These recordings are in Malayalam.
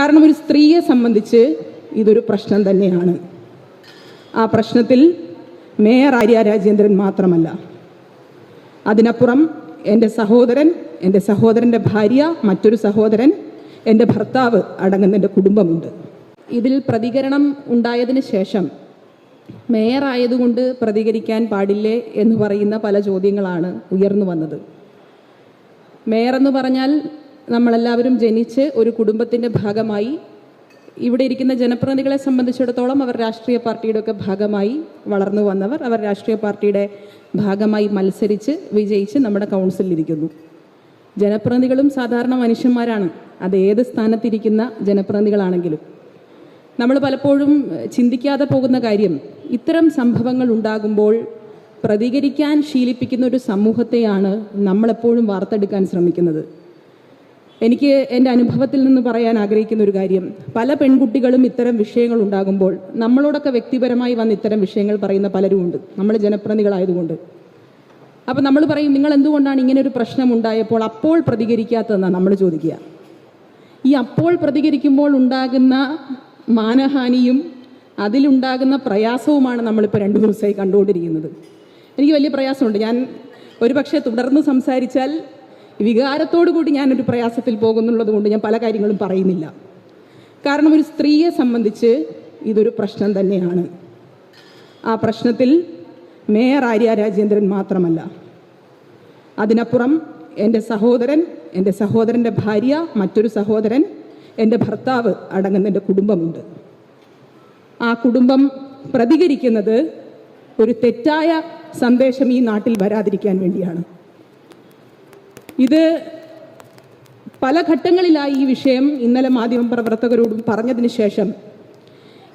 കാരണം ഒരു സ്ത്രീയെ സംബന്ധിച്ച് ഇതൊരു പ്രശ്നം തന്നെയാണ്. ആ പ്രശ്നത്തിൽ മേയർ ആര്യ രാജേന്ദ്രൻ മാത്രമല്ല. അതിനപ്പുറം എന്റെ സഹോദരൻ എന്റെ സഹോദരന്റെ ഭാര്യ മറ്റൊരു സഹോദരൻ എന്റെ ഭർത്താവ് അടങ്ങുന്ന എന്റെ കുടുംബമുണ്ട്. ഇതിൽ പ്രതികരണം ഉണ്ടായതിന് ശേഷം മേയർ ആയതുകൊണ്ട് പ്രതികരിക്കാൻ പാടില്ലേ എന്ന് പറയുന്ന പല ചോദ്യങ്ങളാണ് ഉയർന്നു വന്നത്. മേയർ എന്ന് പറഞ്ഞാൽ നമ്മളെല്ലാവരും ജനിച്ച് ഒരു കുടുംബത്തിന്റെ ഭാഗമായി. ഇവിടെ ഇരിക്കുന്ന ജനപ്രതിനിധികളെ സംബന്ധിച്ചിടത്തോളം അവർ രാഷ്ട്രീയ പാർട്ടിയുടെ ഒക്കെ ഭാഗമായി വളർന്നു വന്നവർ. അവർ രാഷ്ട്രീയ പാർട്ടിയുടെ ഭാഗമായി മത്സരിച്ച് വിജയിച്ച് നമ്മുടെ കൗൺസിലിരിക്കുന്നു ജനപ്രതിനിധികളും സാധാരണ മനുഷ്യന്മാരാണ്. അത് ഏത് സ്ഥാനത്തിരിക്കുന്ന ജനപ്രതിനിധികളാണെങ്കിലും. നമ്മൾ പലപ്പോഴും ചിന്തിക്കാതെ പോകുന്ന കാര്യം ഇത്തരം സംഭവങ്ങൾ ഉണ്ടാകുമ്പോൾ പ്രതികരിക്കാൻ ശീലിപ്പിക്കുന്ന ഒരു സമൂഹത്തെയാണ് നമ്മളെപ്പോഴും വാർത്തെടുക്കാൻ ശ്രമിക്കുന്നത്. എനിക്ക് എന്റെ അനുഭവത്തിൽ നിന്ന് പറയാൻ ആഗ്രഹിക്കുന്ന ഒരു കാര്യം. പല പെൺകുട്ടികളും ഇത്തരം വിഷയങ്ങൾ ഉണ്ടാകുമ്പോൾ നമ്മളോടൊക്കെ വ്യക്തിപരമായി വന്ന് ഇത്തരം വിഷയങ്ങൾ പറയുന്ന പലരുമുണ്ട്. നമ്മൾ ജനപ്രതിനിധികളായതുകൊണ്ട്. അപ്പം നമ്മൾ പറയും നിങ്ങൾ എന്തുകൊണ്ടാണ് ഇങ്ങനെ ഒരു പ്രശ്നം ഉണ്ടായപ്പോൾ അപ്പോൾ പ്രതികരിക്കാത്തതെന്നാണ് നമ്മൾ ചോദിക്കുക. ഈ അപ്പോൾ പ്രതികരിക്കുമ്പോൾ ഉണ്ടാകുന്ന മാനഹാനിയും അതിലുണ്ടാകുന്ന പ്രയാസവുമാണ് നമ്മളിപ്പോൾ രണ്ട് ദിവസമായി കണ്ടുകൊണ്ടിരിക്കുന്നത്. എനിക്ക് വലിയ പ്രയാസമുണ്ട്. ഞാൻ ഒരു പക്ഷേ തുടർന്ന് സംസാരിച്ചാൽ വികാരത്തോടു കൂടി ഞാനൊരു പ്രയാസത്തിൽ പോകുന്നുള്ളത് കൊണ്ട് ഞാൻ പല കാര്യങ്ങളും പറയുന്നില്ല. കാരണം ഒരു സ്ത്രീയെ സംബന്ധിച്ച് ഇതൊരു പ്രശ്നം തന്നെയാണ്. ആ പ്രശ്നത്തിൽ മേയർ ആര്യ രാജേന്ദ്രൻ മാത്രമല്ല. അതിനപ്പുറം എന്റെ സഹോദരൻ എന്റെ സഹോദരന്റെ ഭാര്യ മറ്റൊരു സഹോദരൻ എന്റെ ഭർത്താവ് അടങ്ങുന്ന എന്റെ കുടുംബമുണ്ട്. ആ കുടുംബം പ്രതികരിക്കുന്നത് ഒരു തെറ്റായ സന്ദേശം ഈ നാട്ടിൽ വരാതിരിക്കാൻ വേണ്ടിയാണ്. ഇത് പല ഘട്ടങ്ങളിലായി ഈ വിഷയം ഇന്നലെ മാധ്യമ പ്രവർത്തകരോടും പറഞ്ഞതിന് ശേഷം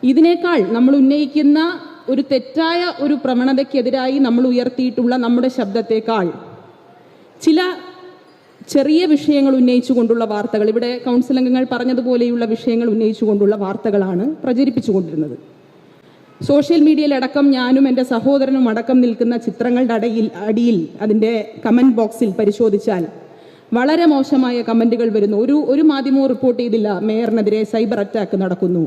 ഇതിനേക്കാൾ നമ്മൾ ഉന്നയിക്കുന്ന ഒരു തെറ്റായ ഒരു പ്രവണതയ്ക്കെതിരായി നമ്മൾ ഉയർത്തിയിട്ടുള്ള നമ്മുടെ ശബ്ദത്തേക്കാൾ ചില ചെറിയ വിഷയങ്ങൾ ഉന്നയിച്ചുകൊണ്ടുള്ള വാർത്തകൾ ഇവിടെ കൗൺസിൽ അംഗങ്ങൾ പറഞ്ഞതുപോലെയുള്ള വിഷയങ്ങൾ ഉന്നയിച്ചുകൊണ്ടുള്ള വാർത്തകളാണ് പ്രചരിപ്പിച്ചുകൊണ്ടിരുന്നത്. സോഷ്യൽ മീഡിയയിലടക്കം ഞാനും എന്റെ സഹോദരനും അടക്കം നിൽക്കുന്ന ചിത്രങ്ങളുടെ അടയിൽ അടിയിൽ അതിന്റെ കമന്റ് ബോക്സിൽ പരിശോധിച്ചാൽ വളരെ മോശമായ കമന്റുകൾ വരുന്നു. ഒരു ഒരു മാധ്യമവും റിപ്പോർട്ട് ചെയ്തില്ല. മേയറിനെതിരെ സൈബർ അറ്റാക്ക് നടക്കുന്നു.